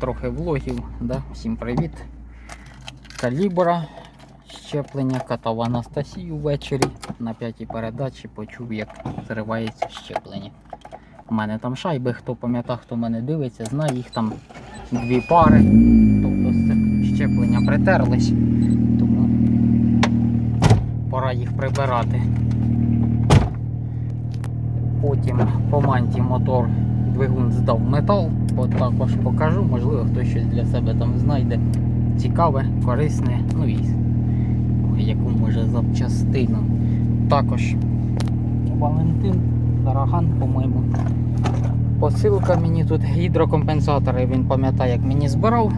трохи влогів. Да? Всім привіт. Калібра щеплення катав Анастасію ввечері на п'ятій передачі почув, як зривається щеплення. У мене там шайби, хто пам'ятає, хто мене дивиться, знає їх там дві пари. Тобто щеплення притерлись, тому пора їх прибирати. Потім по манті мотор двигун здав метал, також покажу, можливо, хтось щось для себе там знайде цікаве, корисне, ну і яку може запчастину. Також Валентин Тараган, по-моєму. Посилка мені тут гідрокомпенсатори, він пам'ятає, як мені збирав.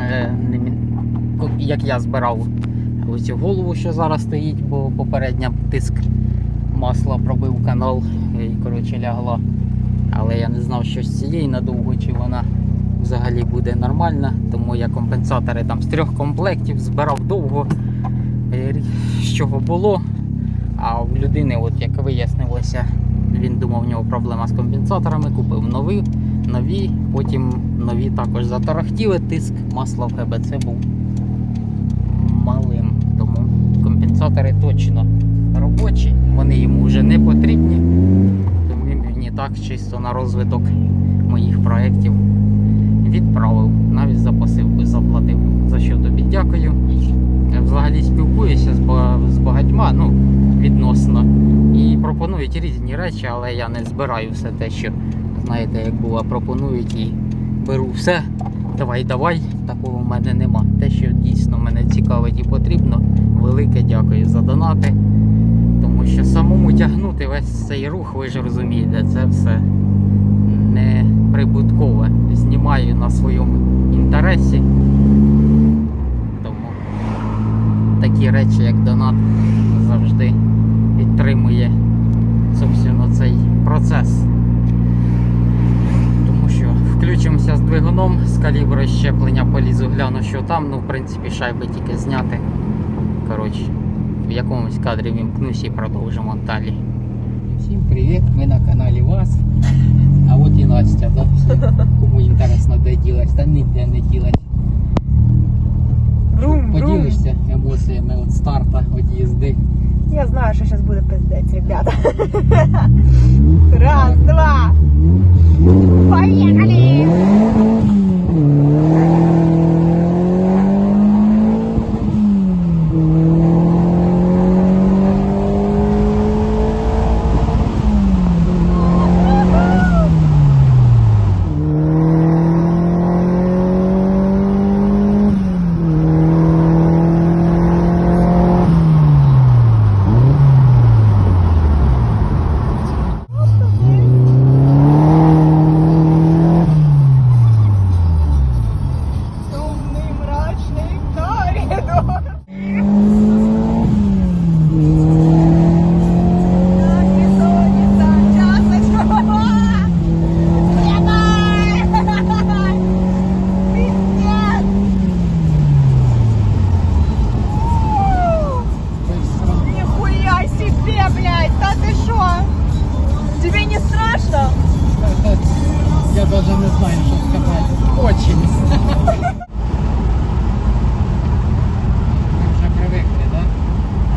Е, не як я збирав ось цю голову, що зараз стоїть, бо попередня тиск масла пробив канал і коротше лягла. Але я не знав, що з цієї надовго, чи вона взагалі буде нормальна. Тому я компенсатори там з трьох комплектів збирав довго, е, з чого було. А в людини, от як вияснилося, він думав, в нього проблема з компенсаторами, купив нові, нові, потім нові також затарахтіли, тиск масла в ГБЦ був малим. Тому компенсатори точно робочі, вони йому вже не потрібні. Тому так чисто на розвиток моїх проєктів відправив. Навіть за посилку заплатив. За що тобі дякую. Взагалі спілкуюся з багатьма, ну, відносно. І пропонують різні речі, але я не збираю все те, що, знаєте, як було, пропонують і беру все. Давай, давай, такого в мене нема. Те, що дійсно мене цікавить і потрібно, велике дякую за донати. Тому що самому тягнути весь цей рух, ви ж розумієте, це все не прибуткове. Знімаю на своєму інтересі. Тому такі речі, як донат, завжди підтримує собственно, цей процес. Тому що включимося з двигуном, з калібру щеплення полізу, гляну, що там, ну, в принципі, шайби тільки зняти. Коротше, в якомусь кадрі вімкнусь і продовжимо далі. Всім привіт, ми на каналі ВАЗ. А от і Настя, да? кому інтересно, де ділась, та ніде не ділась. Брум, брум. Поділишся емоціями від старта, від їзди. Я знаю, що зараз буде пиздець, ребята. Раз, два. Поехали! Тебе не страшно? Я навіть не знаю, що сказати. Очень. Ми вже привикли, так?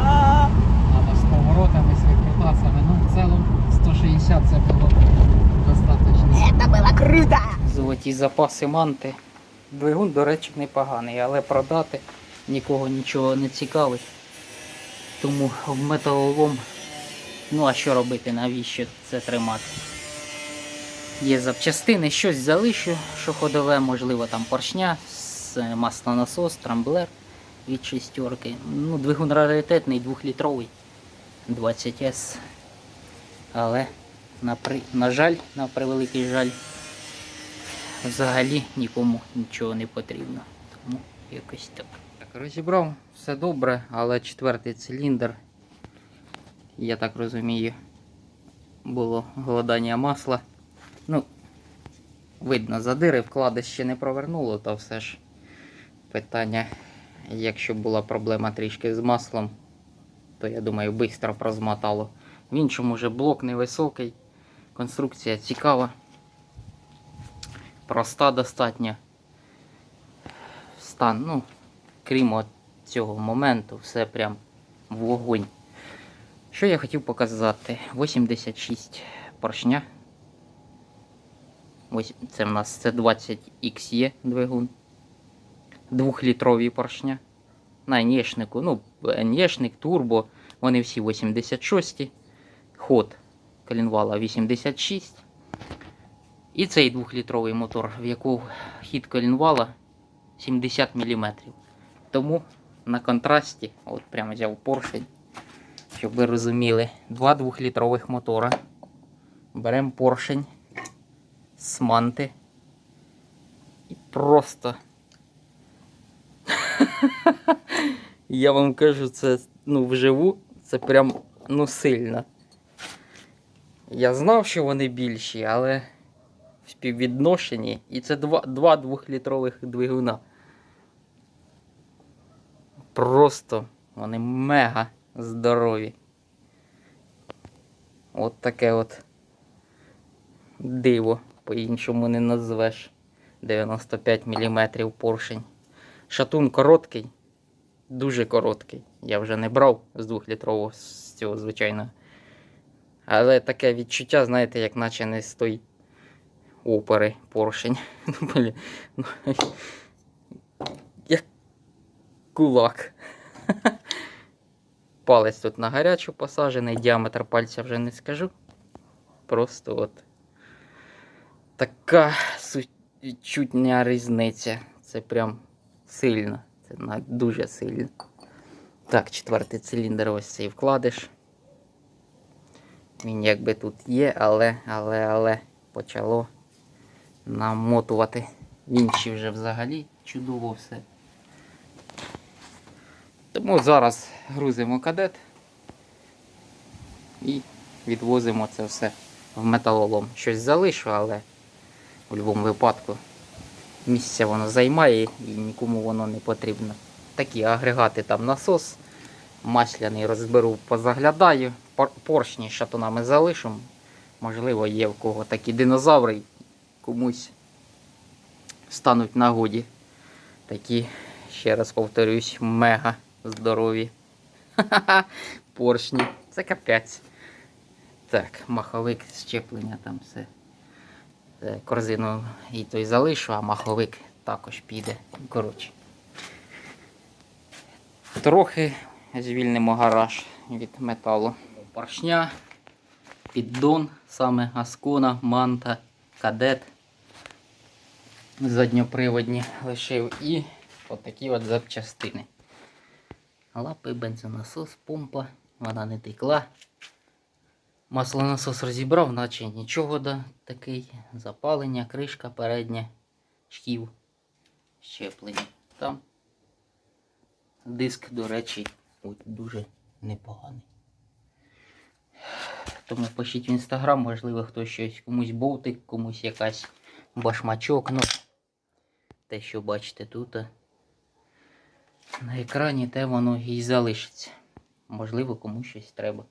А, Надо з поворотами, з викрутасами. Ну, в цілому 160 це було достатньо. Это было круто! Золоті запаси манти. Двигун, до речі, непоганий, але продати нікого нічого не цікавить. Тому в металолом. Ну а що робити, навіщо це тримати? Є запчастини, щось залишу, що ходове, можливо, там поршня, с- маслонасос, трамблер від шістерки. Ну, двигун раритетний, 2-літровий, 20С. Але, на, при... на жаль, на превеликий жаль, взагалі нікому нічого не потрібно. Тому якось так. Так, розібрав, все добре, але четвертий циліндр, я так розумію, було голодання масла. Ну, видно, задири, вклади ще не провернуло, то все ж питання, якщо була проблема трішки з маслом, то я думаю, швидко прозмотало. В іншому вже блок невисокий, конструкція цікава. проста достатньо. Стан, ну, крім от цього моменту, все прям вогонь. Що я хотів показати? 86 поршня. Ось це в нас це 20 XE двигун. Двохлітрові поршня. На Нєшнику, ну, Нєшник, турбо, вони всі 86. Ход колінвала 86. І цей двохлітровий мотор, в якого хід колінвала 70 мм. Тому на контрасті, от прямо взяв поршень, щоб ви розуміли, два двохлітрових мотора. Беремо поршень з манти і просто. Я вам кажу, це ну, вживу, це прям ну, сильно. Я знав, що вони більші, але в співвідношенні. І це два, два двохлітрових двигуна. Просто вони мега здорові. От таке от диво, по-іншому не назвеш. 95 мм поршень. Шатун короткий, дуже короткий. Я вже не брав з двохлітрового з цього звичайного. Але таке відчуття, знаєте, як наче не з той опери поршень. Ну, ну, Як кулак. Палець тут на гарячу посаджений, діаметр пальця вже не скажу. Просто от така відчутня різниця. Це прям сильно. Це дуже сильно. Так, четвертий циліндр ось цей вкладиш. Він якби тут є, але, але, але почало намотувати. Інші вже взагалі чудово все. Тому зараз грузимо кадет і відвозимо це все в металолом. Щось залишу, але в будь-якому випадку місця воно займає і нікому воно не потрібно. Такі агрегати там насос, масляний розберу, позаглядаю, поршні шатунами залишу. Можливо, є в кого такі динозаври, комусь стануть нагоді. Такі, ще раз повторюсь, мега здорові. Ха-ха-ха, поршні. Це капець. Так, маховик щеплення там все. Е, Корзину і той залишу, а маховик також піде. Коротше. Трохи звільнимо гараж від металу. Поршня, піддон, саме Аскона, манта, кадет. Задньоприводні лишив і отакі от запчастини. Лапи, бензонасос, помпа, вона не текла. Маслонасос розібрав, наче нічого да, такий. Запалення, кришка передня, шків, щеплення. Там диск, до речі, дуже непоганий. Тому пишіть в інстаграм, можливо, хтось щось, комусь болтик, комусь якась башмачок. Ну, те, що бачите тут. На екрані те воно і залишиться. Можливо, комусь щось треба.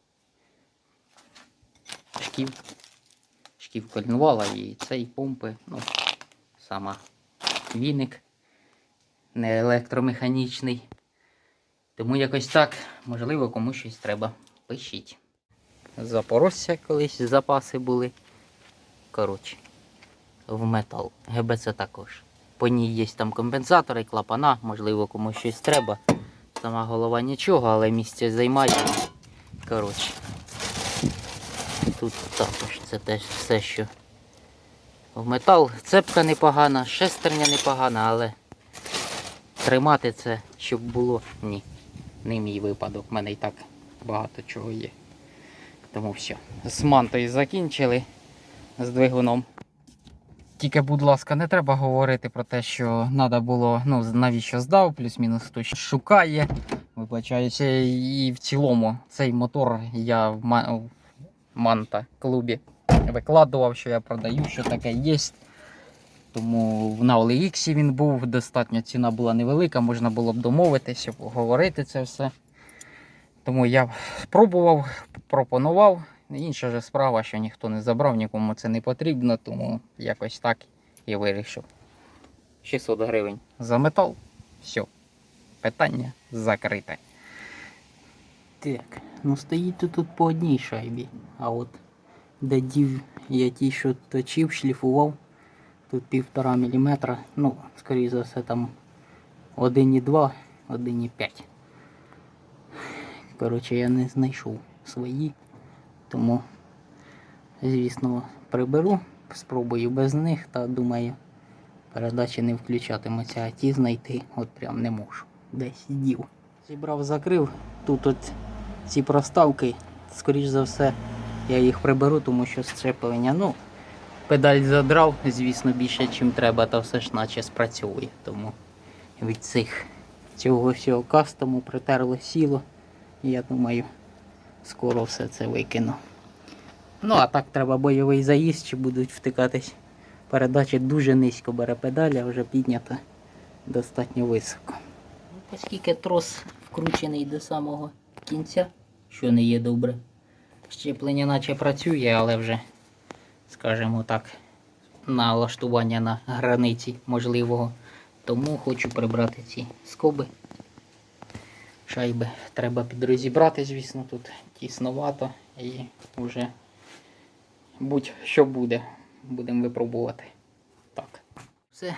Шків. Шків колінвала і цей помпи. Ну, сама віник. Не електромеханічний. Тому якось так, можливо, комусь щось треба. Пишіть. Запорожця колись запаси були. Коротше, в метал. ГБЦ також. По ній є там компенсатори, клапана, можливо, комусь щось треба. Сама голова нічого, але місце займає. Коротше. Тут також це теж все, що в метал. Цепка непогана, шестерня непогана, але тримати це, щоб було, ні. Не мій випадок. У мене і так багато чого є. Тому все. З мантою закінчили з двигуном. Тільки, будь ласка, не треба говорити про те, що треба було, ну, навіщо здав, плюс-мінус хтось шукає. Вибачаюся, і в цілому цей мотор я в манта клубі викладував, що я продаю, що таке є. Тому на OLX він був, достатньо ціна була невелика, можна було б домовитися, поговорити це все. Тому я спробував, пропонував. Інша же справа, що ніхто не забрав, нікому це не потрібно, тому якось так я вирішив. 600 гривень за метал. Все. Питання закрите. Так, ну стоїть тут, по одній шайбі. А от де дів я ті, що точив, шліфував, тут півтора міліметра. Ну, скоріше за все, там 1,2, 1,5. Коротше, я не знайшов свої, тому, звісно, приберу, спробую без них та думаю, передачі не включатимуться, а ті знайти от прям не можу. Десь дів. Зібрав, закрив. Тут от ці проставки, скоріш за все, я їх приберу, тому що щеплення, ну, педаль задрав, звісно, більше, чим треба, та все ж наче спрацьовує. Тому від цих цього всього кастому притерло сіло. Я думаю, скоро все це викину. Ну, а так треба бойовий заїзд, чи будуть втикатись. Передача дуже низько бере педаль, а вже піднята достатньо високо. Оскільки трос вкручений до самого кінця, що не є добре. Щеплення наче працює, але вже, скажімо так, налаштування на границі можливого. Тому хочу прибрати ці скоби. Шайби треба підрозібрати, звісно, тут тісновато і вже будь-що буде. Будемо випробувати. Так. Все.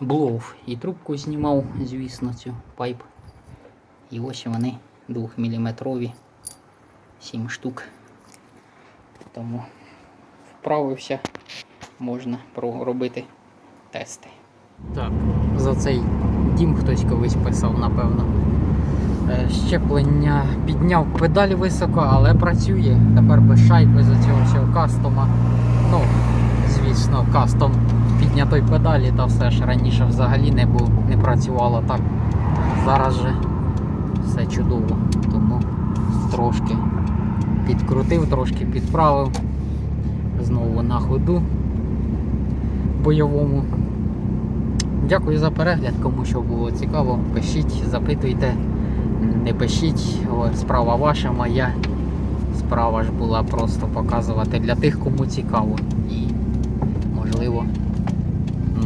Блов. І трубку знімав, звісно, цю пайп. І ось вони 2-мм. 7 штук. Тому вправився, можна робити тести. Так, за цей дім хтось колись писав, напевно. Е, Щеплення підняв педаль високо, але працює. Тепер без шайби за цього всього кастома. Ну, звісно, кастом піднятої педалі, та все ж раніше взагалі не було, не працювало так. Зараз же все чудово. Тому трошки підкрутив, трошки підправив. Знову на ходу бойовому. Дякую за перегляд, кому що було цікаво. Пишіть, запитуйте, не пишіть, справа ваша, моя. Справа ж була просто показувати для тих, кому цікаво. І можливо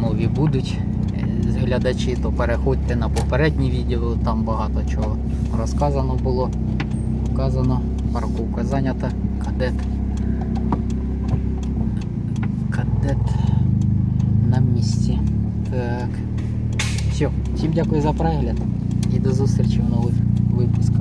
нові будуть е, глядачі, то переходьте на попередні відео, там багато чого розказано було. Показано, парковка зайнята, кадет. Кадет на місці. Так. Все, всім дякую за перегляд і до зустрічі в нових випусках.